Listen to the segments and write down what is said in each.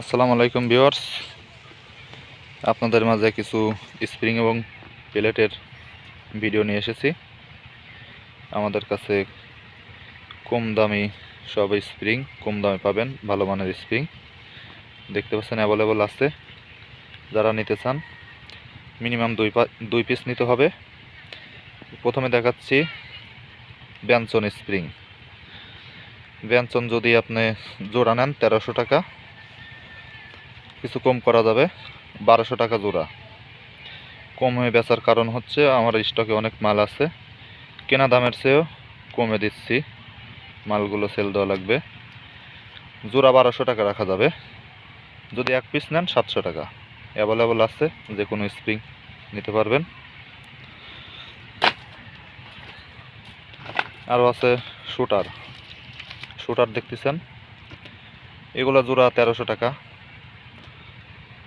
আসসালামু আলাইকুম ভিউয়ার্স। আপনাদের মাঝে কিছু স্প্রিং এবং প্লেটের ভিডিও নিয়ে এসেছি। আমাদের কাছে কম দামি সব স্প্রিং, কম দামে পাবেন, ভালো মানের স্প্রিং। দেখতে পাচ্ছেন অ্যাভেলেবল আছে। যারা নিতে চান মিনিমাম দুই দুই পিস নিতে হবে। প্রথমে দেখাচ্ছি ব্যঞ্চন স্প্রিং ব্যঞ্চন যদি আপনি জোড়া নেন তেরোশো টাকা। কিছু কম করা যাবে, বারোশো টাকা জোড়া। কম হয়ে বেচার কারণ হচ্ছে আমার স্টকে অনেক মাল আছে। কেনা দামের চেয়েও কমে দিচ্ছি। মালগুলো সেল দেওয়া লাগবে। জোড়া বারোশো টাকা রাখা যাবে। যদি এক পিস নেন সাতশো টাকা। অ্যাভেলেবল আছে, যে কোনো স্প্রিং নিতে পারবেন। আরও আছে শুটার শুটার দেখতেছেন। এগুলো জোড়া তেরোশো টাকা।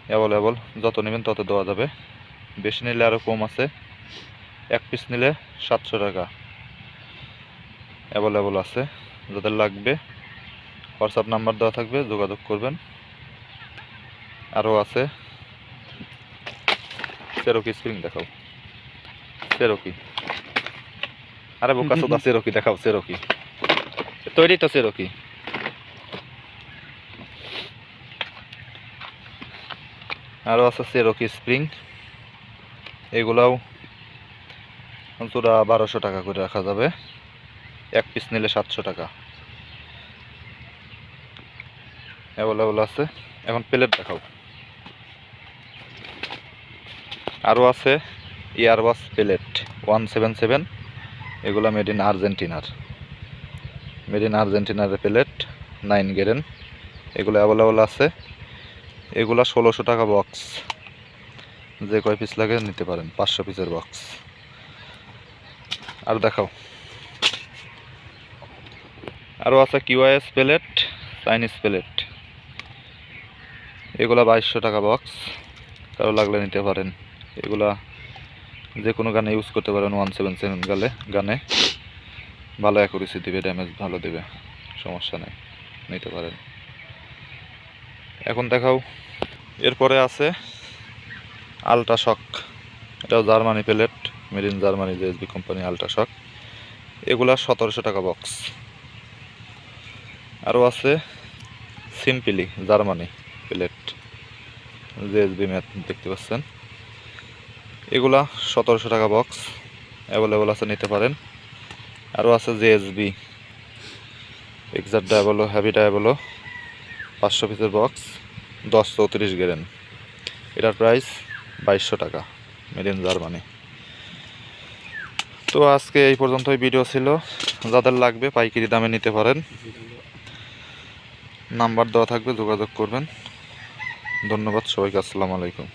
অ্যাভেলেবল, যত নেবেন তত দেওয়া যাবে। বেশি নিলে আরও কম আছে। এক পিস নিলে সাতশো টাকা। অ্যাভেলেবল আছে। যাদের লাগবে, হোয়াটসঅ্যাপ নাম্বার দেওয়া থাকবে, যোগাযোগ করবেন। আরও আছে। সেরকি স্প্রিং দেখাও। সেরকি। আরে বোকা সোদা সেরকি দেখাও, সেরকি। তৈরি তো সেরকি। আরও আছে সেরকি স্প্রিং। এগুলাও জোড়া বারোশো টাকা করে রাখা যাবে। এক পিস নিলে সাতশো টাকা। অ্যাভেলেবল আছে। এখন প্লেট দেখাও। আরও আছে Airbus plate one seven seven. এগুলা মেড ইন আর্জেন্টিনার মেড ইন আর্জেন্টিনার প্লেট, নাইন গেরেন এগুলো অ্যাভেলেবল আছে। এগুলা ষোলোশো টাকা বক্স যে কয় পিস লাগে নিতে পারেন, পাঁচশো পিসের বক্স আর দেখাও। আরও আছে কিউআইএস প্লেট চাইনিজ প্লেট এগুলা বাইশশো টাকা বক্স কারও লাগলে নিতে পারেন। এগুলা যে কোনো গানে ইউজ করতে পারেন ওয়ান সেভেন সেভেন গালে, গানে। ভালো অ্যাকুরেসি দেবে ড্যামেজ ভালো দেবে। সমস্যা নেই, নিতে পারেন। এখন দেখাও। এরপরে আছে আল্ট্রাশক এটাও Germany plate, made in Germany JSB company Ultrashock এগুলা সতেরোশো টাকা বক্স। আরও আছে সিম্পলি জার্মানি প্লেট। জেএসবি ম্যাথ দেখতে পাচ্ছেন। এগুলা সতেরোশো টাকা বক্স। অ্যাভেলেবল আছে, নিতে পারেন। আরও আছে J JSB exact Diablo heavy Diablo পাঁচশো পিসের বক্স দশ চৌত্রিশ গেরেন এটার প্রাইস বাইশশো টাকা মেড ইন জার্মানি তো আজকে এই পর্যন্তই ভিডিও ছিল। যাদের লাগবে পাইকারি দামে নিতে পারেন। নাম্বার দেওয়া থাকবে, যোগাযোগ করবেন। ধন্যবাদ, সবাইকে আসসালামু আলাইকুম।